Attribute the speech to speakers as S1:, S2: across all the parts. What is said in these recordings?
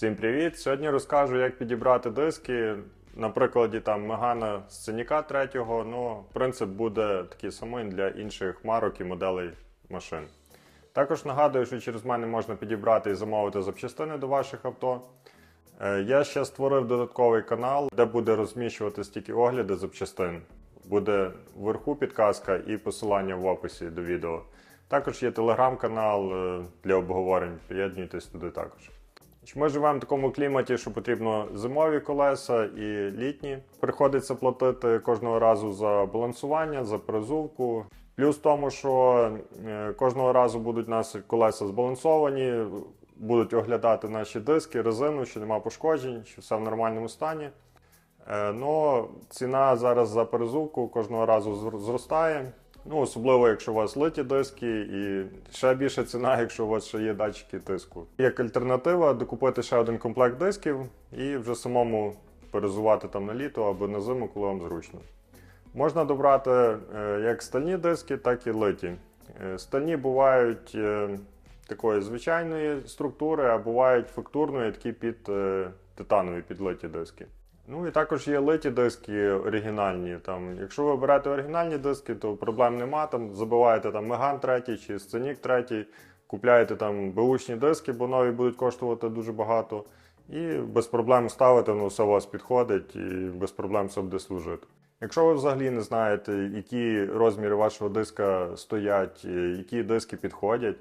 S1: Всім привіт! Сьогодні розкажу, як підібрати диски. На прикладі там Мегана Сценіка 3. Ну, принцип буде такий самий для інших марок і моделей машин. Також нагадую, що через мене можна підібрати і замовити запчастини до ваших авто. Е, Я ще створив додатковий канал, де буде розміщувати стільки огляди запчастин. Буде вверху підказка і посилання в описі до відео. Також є телеграм-канал е, для обговорень. Приєднуйтесь туди також. Ми живемо в такому кліматі, що потрібно зимові колеса і літні. Приходиться платити кожного разу за балансування, за перезувку. Плюс в тому, що е, кожного разу будуть нас колеса збалансовані, будуть оглядати наші диски, резину, що нема пошкоджень, що все в нормальному стані. Ну, ціна зараз за перезувку кожного разу зростає. Ну, особливо, якщо у вас литі диски, і ще більша ціна, якщо у вас ще є датчики тиску. Як альтернатива, докупити ще один комплект дисків і вже самому перезувати там на літо або на зиму, коли вам зручно. Можна добрати е, як стальні диски, так і литі. Е, Стальні бувають е, такої звичайної структури, а бувають фактурної, такі під титанові підлиті диски. Ну і також є литі диски оригінальні. Там, якщо ви берете оригінальні диски, то проблем нема. Там забиваєте там Меган 3 чи Сценік 3, купляєте там беушні диски, бо нові будуть коштувати дуже багато. І без проблем ставите, воно все у вас підходить і без проблем все буде служити. Якщо ви взагалі не знаєте, які розміри вашого диска стоять, е, які диски підходять,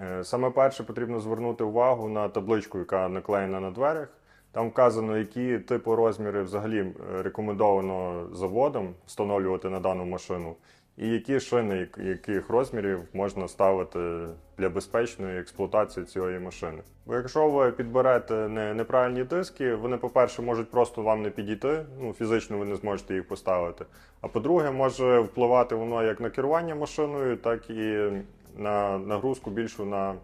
S1: е, саме перше потрібно звернути увагу на табличку, яка наклеєна на дверях. Там вказано, які типу розміри взагалі е, рекомендовано заводом встановлювати на дану машину, і які шини яких розмірів можна ставити для безпечної експлуатації цієї машини. Бо якщо ви підберете неправильні диски, вони, по-перше, можуть просто вам не підійти, ну фізично ви не зможете їх поставити. А по-друге, може впливати воно як на керування машиною, так і на нагрузку більшу на,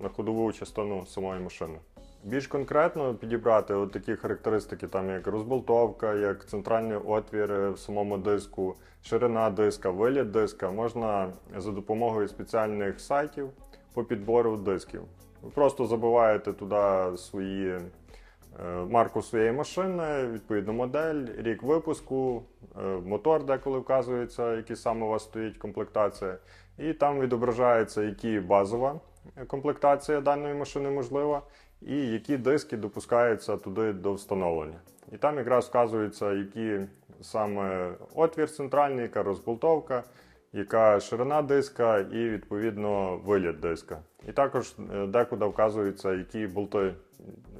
S1: на ходову частину самої машини. Більш конкретно підібрати от такі характеристики, там як розболтовка, як центральний отвір е, в самому диску, ширина диска, виліт диска, можна за допомогою спеціальних сайтів по підбору дисків. Ви просто забиваєте туди свої е, марку своєї машини, відповідну модель, рік випуску, е, мотор, деколи вказується, який саме у вас стоїть комплектація, і там відображається, які базова комплектація даної машини можлива, і які диски допускаються туди до встановлення. І там якраз вказується, які саме отвір центральний, яка розболтовка, яка ширина диска і відповідно виліт диска. І також е, декуди вказується, які болти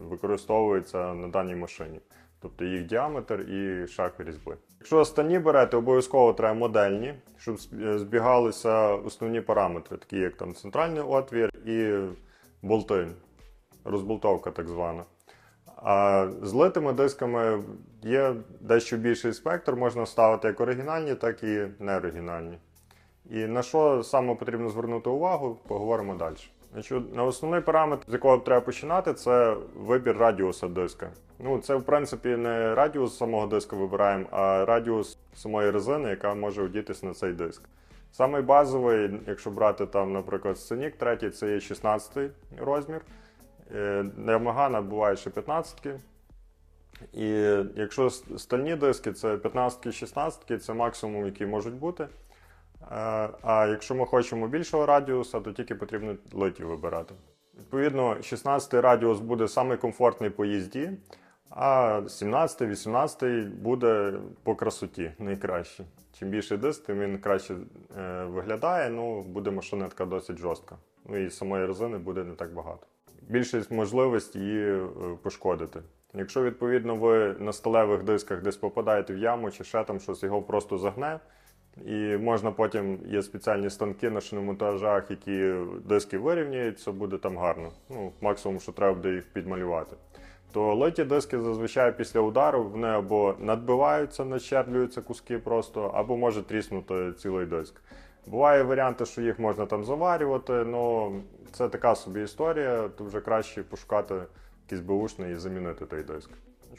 S1: використовуються на даній машині, тобто їх діаметр і шаг різьби. Якщо останні берете, обов'язково треба модельні, щоб збігалися основні параметри, такі як там центральний отвір і болти, розболтовка так звана. А з литими дисками є дещо більший спектр, можна ставити як оригінальні, так і неоригінальні. І на що саме потрібно звернути увагу, поговоримо далі. Значить, на основний параметр, з якого треба починати, це вибір радіуса диска. Ну, це в принципі не радіус самого диска вибираємо, а радіус самої резини, яка може одітись на цей диск. Самий базовий, якщо брати там, наприклад, сценік третій, це є 16 розмір. Е, буває ще 15. І якщо стальні диски, це 15 16 це максимум, який можуть бути. Е, А якщо ми хочемо більшого радіуса, то тільки потрібно литі вибирати. Відповідно, 16-й радіус буде самий комфортний по їзді, а 17-18 буде по красоті найкраще. Чим більший диск, тим він краще е, виглядає, ну буде машина така досить жорстка. Ну і самої резини буде не так багато. Більшість можливість її е, пошкодити. Якщо відповідно ви на сталевих дисках десь попадаєте в яму чи ще там щось, його просто загне. І можна потім є спеціальні станки на шиномонтажах, які диски вирівнюють, це буде там гарно. Ну, максимум, що треба буде їх підмалювати. То литі диски зазвичай після удару вони або надбиваються, начерблюються куски просто, або може тріснути цілий диск. Буває варіанти, що їх можна там заварювати, але це така собі історія, то вже краще пошукати якийсь беушний і замінити той диск.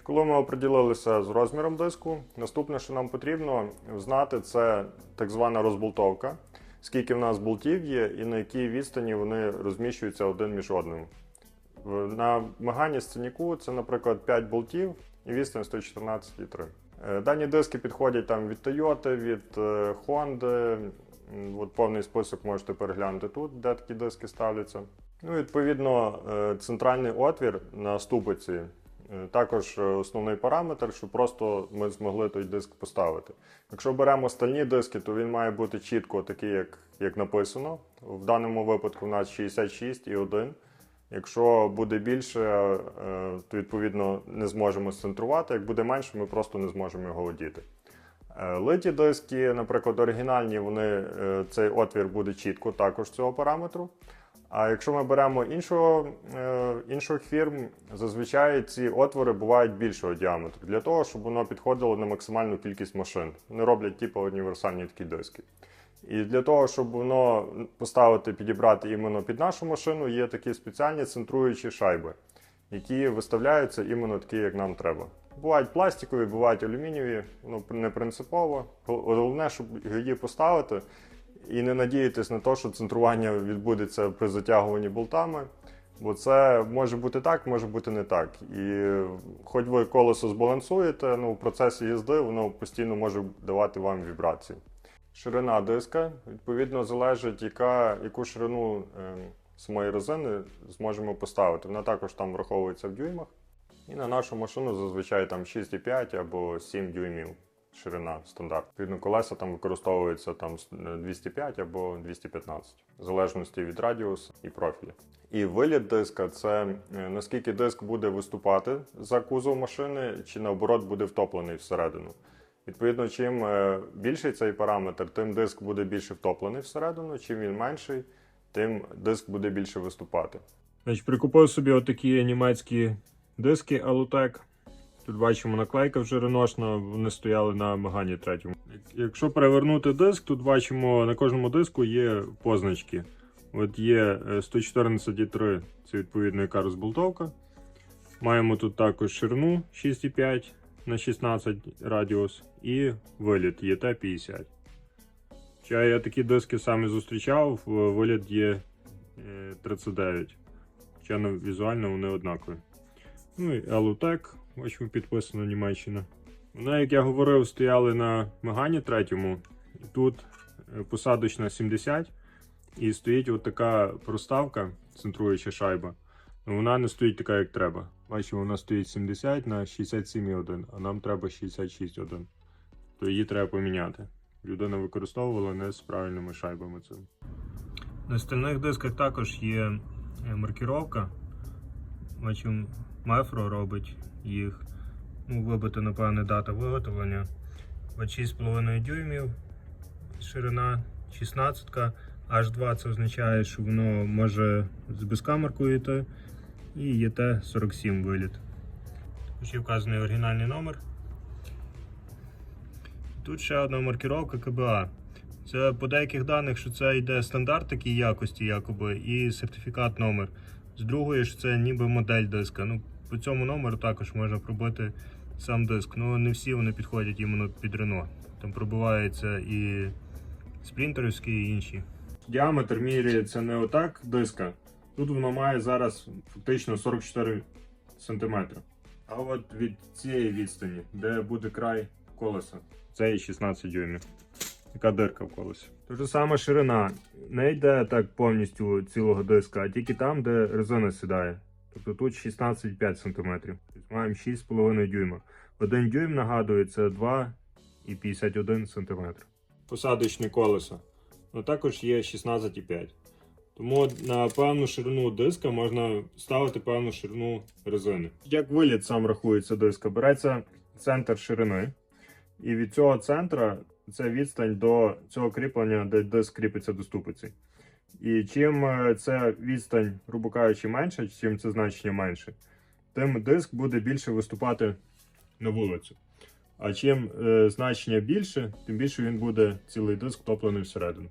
S1: Коли ми оприділилися з розміром диску, наступне, що нам потрібно знати, це так звана розболтовка. Скільки в нас болтів є і на якій відстані вони розміщуються один між одним. На Мегані сценіку це, наприклад, 5 болтів і відстань 114,3. Е, Дані диски підходять там від Toyota, від е, Honda. От повний список можете переглянути тут, де такі диски ставляться. Ну, відповідно, е, центральний отвір на ступиці е, також е, основний параметр, щоб просто ми змогли той диск поставити. Якщо беремо стальні диски, то він має бути чітко такий, як, як написано. В даному випадку у нас 66 і 1. Якщо буде більше, то відповідно не зможемо сцентрувати. Як буде менше, ми просто не зможемо його одіти. Литі диски, наприклад, оригінальні, вони, е, цей отвір буде чітко також цього параметру. А якщо ми беремо іншого, е, інших фірм, зазвичай ці отвори бувають більшого діаметру для того, щоб воно підходило на максимальну кількість машин. Вони роблять типу універсальні такі диски. І для того, щоб воно поставити, підібрати іменно під нашу машину, є такі спеціальні центруючі шайби, які виставляються іменно такі, як нам треба. Бувають пластикові, бувають алюмінієві, ну не принципово. Головне, щоб її поставити і не надіятись на те, що центрування відбудеться при затягуванні болтами. Бо це може бути так, може бути не так. І хоч ви колесо збалансуєте, ну в процесі їзди воно постійно може давати вам вібрації. Ширина диска відповідно залежить, яка, яку ширину е, самої резини зможемо поставити. Вона також там враховується в дюймах. І на нашу машину зазвичай там 6,5 або 7 дюймів ширина стандарт. Відповідно, колеса там використовуються там 205 або 215, в залежності від радіусу і профіля. І виліт диска це е, наскільки диск буде виступати за кузов машини, чи наоборот буде втоплений всередину. Відповідно, чим е, більший цей параметр, тим диск буде більше втоплений всередину. Чим він менший, тим диск буде більше виступати.
S2: Значить, прикупив собі отакі німецькі диски Alutec. Тут бачимо наклейка вже реношна, вони стояли на Мегані третьому. Якщо перевернути диск, тут бачимо на кожному диску є позначки. От є е, 114,3, це відповідно яка розболтовка. Маємо тут також ширину 6,5 на 16 радіус і виліт ЄТ-50. Хоча я такі диски саме зустрічав, виліт є е, 39. Хоча ну, візуально вони однакові. Ну і Alutec, бачимо, підписано Німеччина. Вони, як я говорив, стояли на Мегані третьому. Тут е, посадочна 70. І стоїть от така проставка, центруюча шайба. Ну, вона не стоїть така, як треба. Бачимо, вона стоїть 70 на 67,1, а нам треба 66,1. То її треба поміняти. Людина використовувала не з правильними шайбами цим. На стальних дисках також є е, маркіровка. Бачимо, Мефро робить їх. Ну, вибита, напевне, дата виготовлення. От 6,5 дюймів ширина, 16 H2 це означає, що воно може з безкамеркою йти. І ЄТ-47 виліт. Є вказаний оригінальний номер. Тут ще одна маркіровка КБА. Це по деяких даних, що це йде стандарт такій якості, якоби, і сертифікат номер. З другої ж це ніби модель диска. Ну, по цьому номеру також можна пробити сам диск. Ну не всі вони підходять іменно під Рено. Там пробиваються і спринтерівські, і інші. Діаметр міряється не отак диска. Тут воно має зараз фактично 44 см. А от від цієї відстані, де буде край колеса, це і 16 дюймів. Така дирка в колесі. Те ж саме ширина. Не йде так повністю цілого диска, а тільки там, де резина сідає. Тобто тут 16,5 см. Тобто маємо 6,5 дюйма. Один дюйм нагадує це 2,51 см. Посадочне колесо. Ну також є 16,5. Тому на певну ширину диска можна ставити певну ширину резини. Як виліт сам рахується диска, береться центр ширини, і від цього центра це відстань до цього кріплення, де диск кріпиться до ступиці. І чим е, ця відстань, грубо кажучи, менша, чим це значення менше, тим диск буде більше виступати на вулицю. А чим е, значення більше, тим більше він буде цілий диск топлений всередину.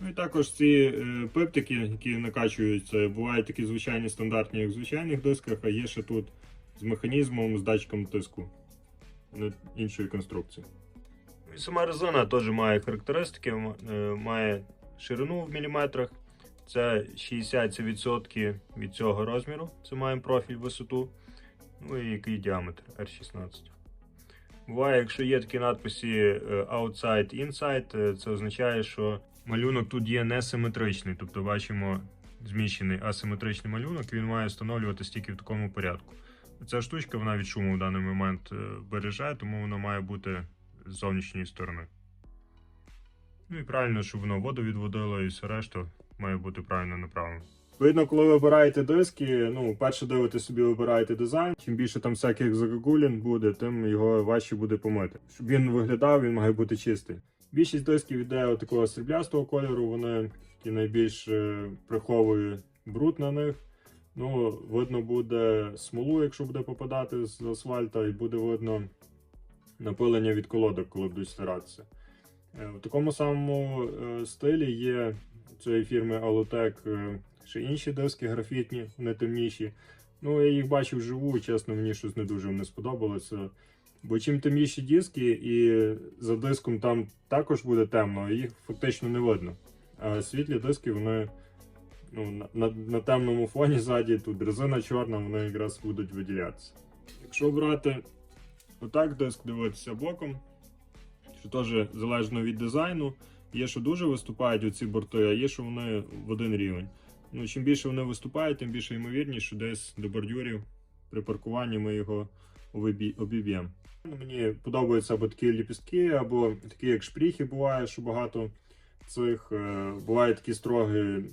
S2: Ну і також ці е, пиптики, які накачуються, бувають такі звичайні стандартні, як в звичайних дисках, а є ще тут з механізмом, з датчиком тиску на іншої конструкції. І сама резина теж має характеристики, е, має ширину в міліметрах, Це 60 це відсотки від цього розміру. Це маємо профіль висоту. Ну і який діаметр R16. Буває, якщо є такі надписи е, outside, inside, е, це означає, що малюнок тут є несиметричний. Тобто бачимо зміщений асиметричний малюнок, він має встановлюватися тільки в такому порядку. Ця штучка вона від шуму в даний момент е, береже, тому вона має бути з зовнішньої сторони. Ну і правильно, щоб воно воду відводило і все решта має бути правильно направлено. Видно, коли ви обираєте диски, ну, перше дивите собі, вибираєте дизайн. Чим більше там всяких загогулін буде, тим його важче буде помити. Щоб він виглядав, він має бути чистий. Більшість дисків йде такого сріблястого кольору, вони такі найбільш е, приховують бруд на них. Ну, видно буде смолу, якщо буде попадати з асфальта, і буде видно напилення від колодок, коли будуть стиратися. Е, В такому самому е, стилі є цієї фірми Alutec е, ще інші диски графітні, вони темніші. Ну, я їх бачив вживу, чесно, мені щось не дуже не сподобалося. Бо чим темніші диски, і за диском там також буде темно, їх фактично не видно. А світлі диски, вони ну, на, на, на темному фоні ззаді, тут резина чорна, вони якраз будуть виділятися. Якщо брати отак диск дивитися боком, що теж залежно від дизайну, є, що дуже виступають оці борти, а є, що вони в один рівень. Ну, чим більше вони виступають, тим більше ймовірність, що десь до бордюрів при паркуванні ми його обіб'ємо. Мені подобаються або такі ліпістки, або такі, як шпріхи буває, що багато цих. е, Бувають такі строги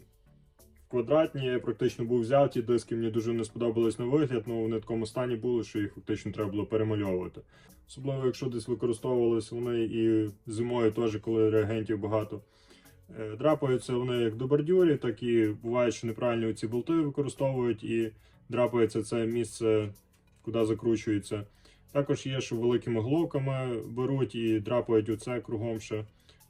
S2: квадратні. Я практично був взяв ті диски, мені дуже не сподобались на вигляд, ну вони в такому стані були, що їх фактично треба було перемальовувати. Особливо, якщо десь використовувалися вони і зимою теж, коли реагентів багато. Е, Драпаються вони як до бордюрів, так і буває, що неправильно ці болти використовують і драпається це місце, куди закручується. Також є, що великими головками беруть і драпають оце кругом ще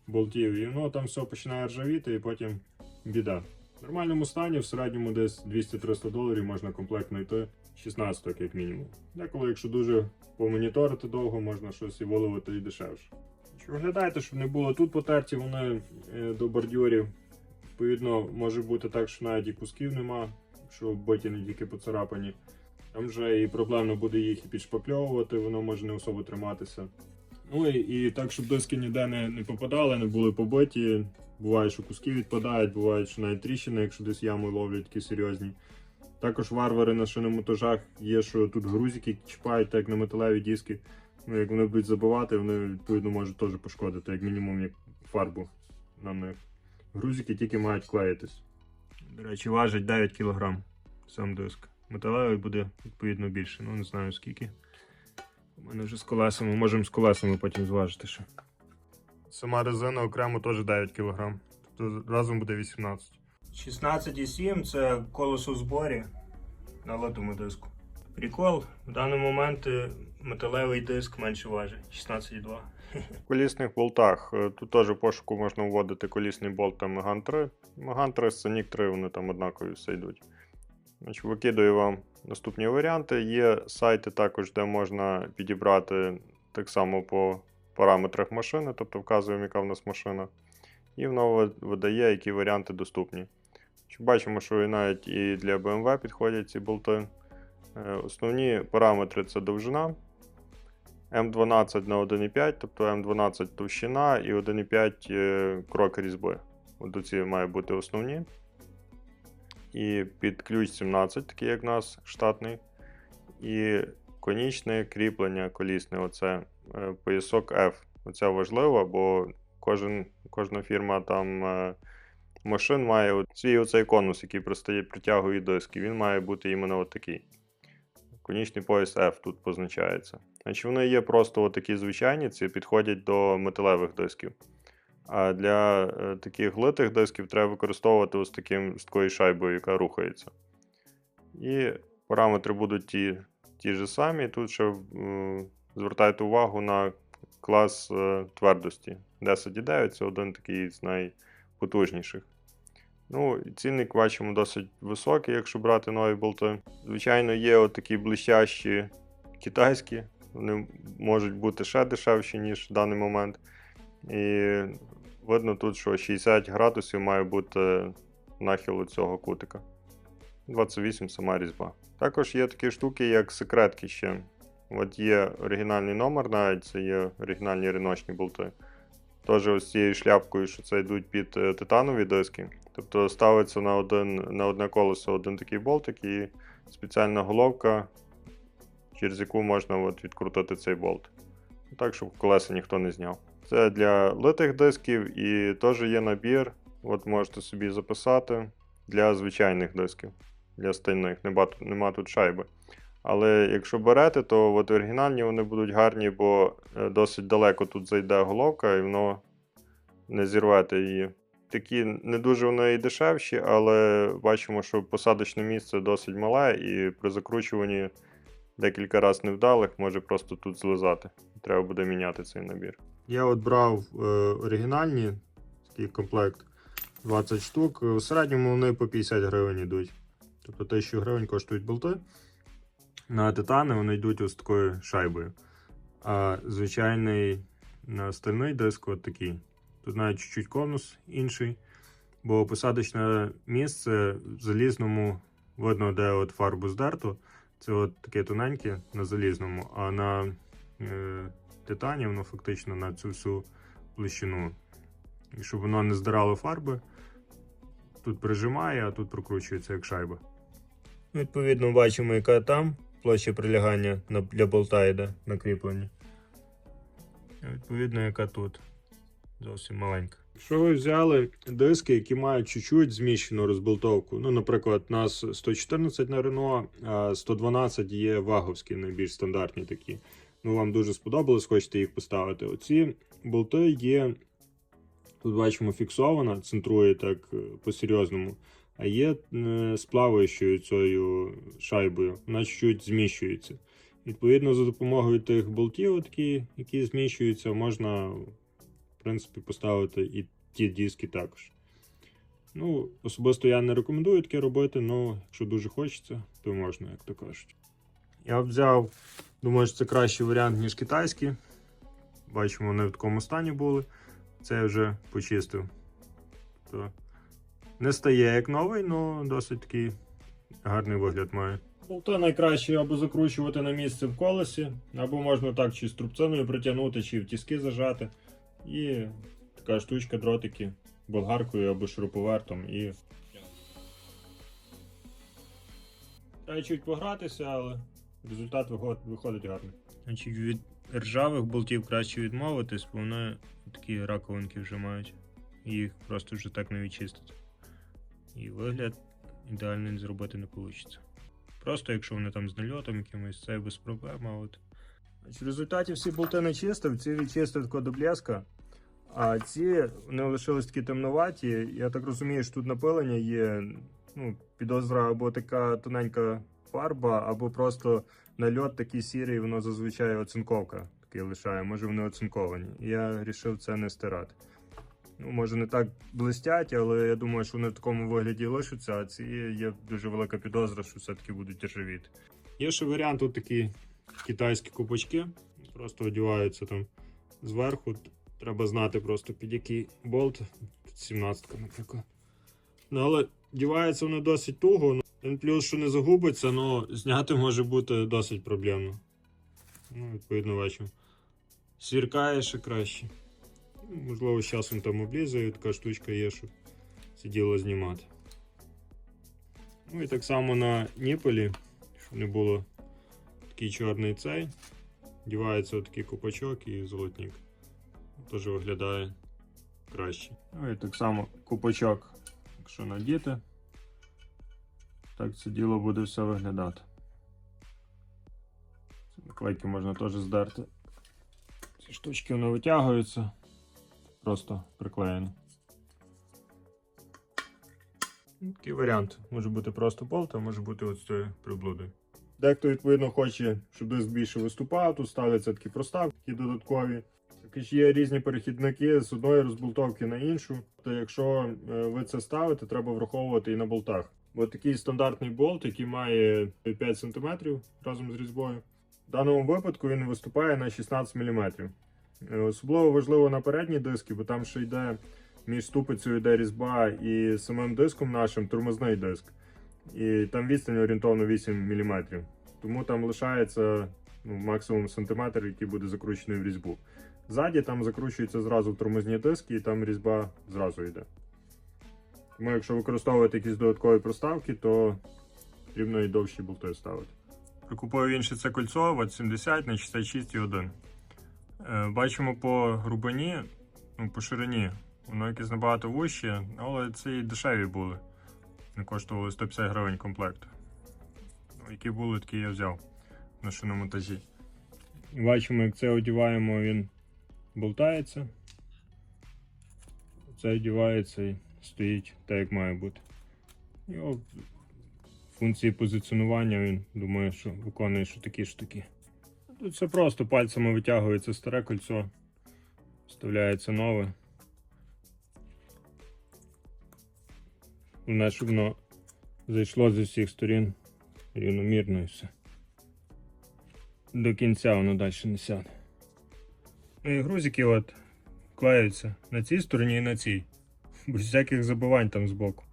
S2: болтів. І воно там все починає ржавіти, і потім біда. В нормальному стані в середньому десь 200-300 доларів можна комплект знайти 16 як мінімум. Деколи, якщо дуже помоніторити довго, можна щось і виливати і дешевше. Чи виглядайте, щоб не було тут потерті вони е, до бордюрів. Відповідно, може бути так, що навіть і кусків нема, що биті не тільки поцарапані. Там вже і проблемно буде їх і підшпакльовувати, воно може не особо триматися. Ну і, так, щоб диски ніде не, не попадали, не були побиті. Буває, що куски відпадають, буває, що навіть тріщини, якщо десь яму ловлять такі серйозні. Також варвари на шиномотажах є, що тут грузики чіпають, так як на металеві диски. Ну, як вони будуть забивати, вони відповідно можуть теж пошкодити, як мінімум, як фарбу на них. Грузики тільки мають клеїтись. До речі, важить 9 кг сам диск. Металевий буде відповідно більше. Ну не знаю скільки. У мене вже з колесами, можемо з колесами потім зважити ще. Сама резина окремо теж 9 кг. Тобто разом буде 18. 16,7 це колесо в зборі на литому диску. Прикол, в даний момент е, металевий диск менше важить 16,2.
S1: В колісних болтах е, тут теж в пошуку можна вводити колісний болт та Меган 3. Меган 3, Scenic 3, вони там однакові все йдуть. Значить, викидаю вам наступні варіанти. Є сайти також, де можна підібрати так само по параметрах машини, тобто вказуємо, яка в нас машина. І воно видає, які варіанти доступні. Бачимо, що і навіть і для BMW підходять ці болти. Е, Основні параметри це довжина. М12 на 1,5, тобто М12 товщина і 1,5 е, крок різьби. От оці мають бути основні. І під ключ 17, такий як у нас штатний. І конічне кріплення колісне, оце е, поясок F. Оце важливо, бо кожен, кожна фірма там е, машин має свій оцей конус, який простає, притягує диски. Він має бути іменно от такий. Конічний пояс F тут позначається. Значить, вони є просто такі звичайні, ці підходять до металевих дисків. А для е, таких глитих дисків треба використовувати ось, таким, з такою шайбою, яка рухається. І параметри будуть ті, ті ж самі. Тут ще звертайте увагу на клас е, твердості. 10,9 це один такий з найпотужніших. Ну, цінник бачимо досить високий, якщо брати нові болти. Звичайно, є от такі блищащі китайські, вони можуть бути ще дешевші, ніж в даний момент. І видно тут, що 60 градусів має бути нахилу цього кутика. 28 сама різьба. Також є такі штуки, як секретки ще. От є оригінальний номер, навіть це є оригінальні риночні болти. Теж ось цією шляпкою, що це йдуть під е, титанові диски. Тобто ставиться на, один, на одне колесо один такий болтик і спеціальна головка, через яку можна от відкрутити цей болт. Так, щоб колеса ніхто не зняв. Це для литих дисків і теж є набір. От можете собі записати для звичайних дисків, для стальних. Нема, нема тут шайби. Але якщо берете, то от оригінальні вони будуть гарні, бо е, досить далеко тут зайде головка, і воно не зірвете її. Такі не дуже вони і дешевші, але бачимо, що посадочне місце досить мале, і при закручуванні декілька разів невдалих може просто тут злизати. Треба буде міняти цей набір. Я от брав е, оригінальні такий комплект 20 штук. В середньому вони по 50 гривень йдуть. Тобто 1000 гривень коштують болти. На титани вони йдуть ось такою шайбою. А звичайний на стальний диск от такий. Тут навіть чуть-чуть конус інший. Бо посадочне місце в залізному видно, де от фарбу здерто. Це от таке тоненьке на залізному, а на е, титані воно фактично на цю всю площину. І щоб воно не здирало фарби, тут прижимає, а тут прокручується як шайба. Відповідно, бачимо, яка там площа прилягання для болта йде на. Відповідно, яка тут. Зовсім маленька. Якщо ви взяли диски, які мають чуть-чуть зміщену розболтовку, ну, наприклад, у нас 114 на Renault, а 112 є ваговські, найбільш стандартні такі. Ну, вам дуже сподобалось, хочете їх поставити. Оці болти є, тут бачимо, фіксована, центрує так е, по-серйозному. А є е, з плаваючою цією шайбою, вона чуть зміщується. Відповідно, за допомогою тих болтів, такі, які зміщуються, можна в принципі поставити і ті диски також. Ну, особисто я не рекомендую таке робити, але якщо дуже хочеться, то можна, як то кажуть. Я взяв, думаю, що це кращий варіант, ніж китайський. Бачимо, вони в такому стані були. Це я вже почистив. То не стає як новий, але досить такий гарний вигляд має. Болти найкраще або закручувати на місце в колесі, або можна так чи струбциною притягнути, чи в тіски зажати. І така штучка, дротики болгаркою або шуруповертом і. Треба чуть погратися, але результат виходить гарний. Значить, від ржавих болтів краще відмовитись, бо вони такі раковинки вже мають. Їх просто вже так не відчистити. І вигляд ідеальний зробити не вийде. Просто якщо вони там з нальотом якимось, це без проблем. А от в результаті всі болти не чистив, ці відчистив до блеска. А ці вони лишились такі темноваті. Я так розумію, що тут напилення є. Ну, підозра або така тоненька фарба, або просто нальот такий сірий, воно зазвичай оцинковка такий лишає. Може вони оцинковані. Я вирішив це не стирати. Ну, може не так блистять, але я думаю, що вони в такому вигляді лишаться, а ці є дуже велика підозра, що все-таки будуть ржавіти. Є ще варіант тут такі китайські купочки. Просто одягаються там зверху. Треба знати просто під який болт. Тут 17 наприклад. Ну, але дівається воно досить туго. Ну, Він плюс, що не загубиться, але зняти може бути досить проблемно. Ну, відповідно, бачимо. Свіркає ще краще. Ну, Можливо, з часом там облізає, така штучка є, щоб це діло знімати. Ну і так само на ніпелі, щоб не було такий чорний цей. Дівається отакий купачок і золотник. Теж виглядає краще. Ну і так само купачок, якщо надіти, так це діло буде все виглядати. Ці наклейки можна теж здерти. Ці штучки вони витягуються, просто приклеєно. Ну, Такий варіант. Може бути просто болт, а може бути ось цією приблудою. Дехто, відповідно, хоче, щоб диск більше виступав, тут ставляться такі проставки додаткові. Є різні перехідники з одної розболтовки на іншу. То якщо е, ви це ставите, треба враховувати і на болтах. Бо такий стандартний болт, який має 5 см разом з різьбою. В даному випадку він виступає на 16 мм. Особливо важливо на передні диски, бо там ще йде між ступицею йде різьба і самим диском нашим тормозний диск. І там відстань орієнтовно 8 мм. Тому там лишається ну, максимум сантиметр, який буде закручений в різьбу. Ззаді там закручуються зразу тормозні диски, і там різьба зразу йде. Тому якщо використовувати якісь додаткові проставки, то потрібно і довші болти ставити. Прикупив інше це кольцо от 70 на 66,1. Е, Бачимо по грубині, ну, по ширині, воно якесь набагато вужче, але ці і дешеві були. Не коштували 150 гривень комплект. Ну, Які були, такі я взяв на шиномонтажі. Бачимо, як це одіваємо, він болтається. Це одівається і стоїть так, як має бути. Його функції позиціонування він думає, що виконує що такі, що такі. Тут все просто пальцями витягується старе кольцо, вставляється нове. Головне, щоб воно зайшло зі всіх сторін рівномірно і все. До кінця воно далі не сяде. І грузики от клеються на цій стороні і на цій. Без всяких забивань там збоку.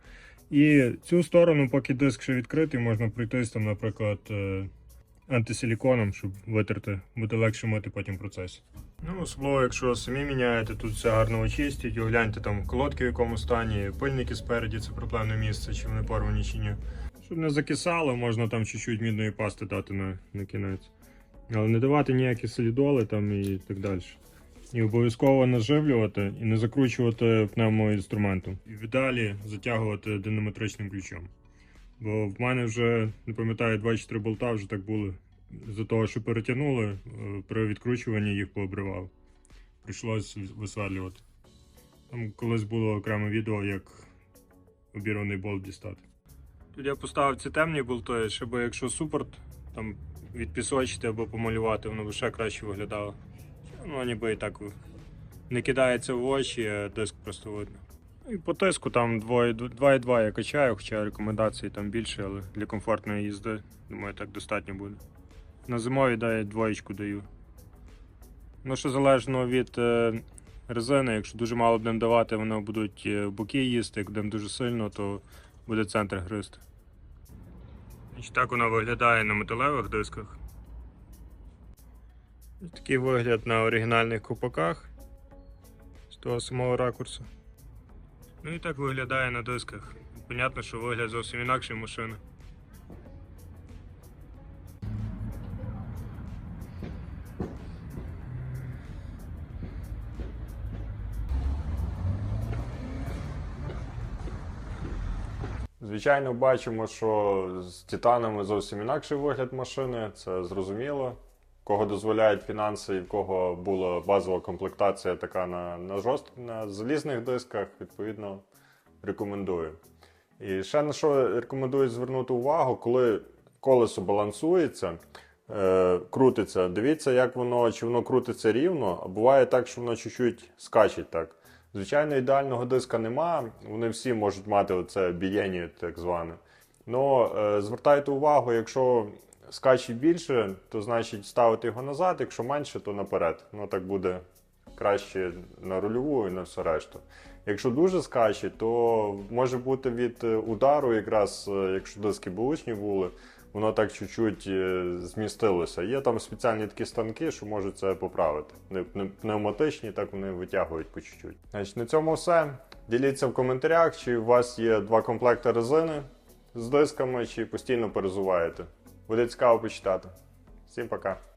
S1: І цю сторону, поки диск ще відкритий, можна пройтись там, наприклад, е, антисиліконом, щоб витерти, буде легше мити потім в процесі. Ну, особливо, якщо самі міняєте, тут все гарно очистять, огляньте там колодки в якому стані, пильники спереді, це проблемне місце, чи вони порвані чи ні. Щоб не закисало, можна там чуть-чуть мідної пасти дати на, на кінець. Але не давати ніякі солідоли там і так далі. І обов'язково наживлювати і не закручувати пневмоінструментом. І в ідеалі затягувати динаметричним ключом. Бо в мене вже, не пам'ятаю, 2-4 болта вже так були. За того, що перетягнули, е, при відкручуванні їх пообривав. Прийшлось висверлювати. Там колись було окреме відео, як обірваний болт дістати. Тут я поставив ці темні болти, щоб якщо супорт там відпісочити або помалювати, воно б ще краще виглядало. Воно ніби і так не кидається в очі, диск просто видно. І по тиску там 2,2 я качаю, хоча рекомендації там більше, але для комфортної їзди, думаю, так достатньо буде. На зимовій да, двоєчку даю. Ну, що залежно від е, резини, якщо дуже мало будемо давати, воно будуть е, боки їсти, як будемо дуже сильно, то буде центр гризти. Значить, так вона виглядає на металевих дисках. Ось Такий вигляд на оригінальних купаках з того самого ракурсу. Ну і так виглядає на дисках. Понятно, що вигляд зовсім інакший машини. Звичайно, бачимо, що з титанами зовсім інакший вигляд машини, це зрозуміло. Кого дозволяють фінанси і в кого була базова комплектація така на, на, жорст... на залізних дисках, відповідно, рекомендую. І ще на що рекомендую звернути увагу, коли колесо балансується, е, крутиться, дивіться, як воно, чи воно крутиться рівно, а буває так, що воно чуть-чуть скачить так. Звичайно, ідеального диска нема, вони всі можуть мати оце бієння, так зване. Но е, звертайте увагу, якщо скачить більше, то значить ставити його назад, якщо менше, то наперед. Ну так буде краще на рульову і на все решту. Якщо дуже скаче, то може бути від е, удару, якраз е, якщо диски бушні були, воно так чуть-чуть е, змістилося. Є там спеціальні такі станки, що можуть це поправити. Не пневматичні, так вони витягують по чуть-чуть. Значить, на цьому все. Діліться в коментарях, чи у вас є два комплекти резини з дисками, чи постійно перезуваєте. Буде цікаво почитати. Всім пока.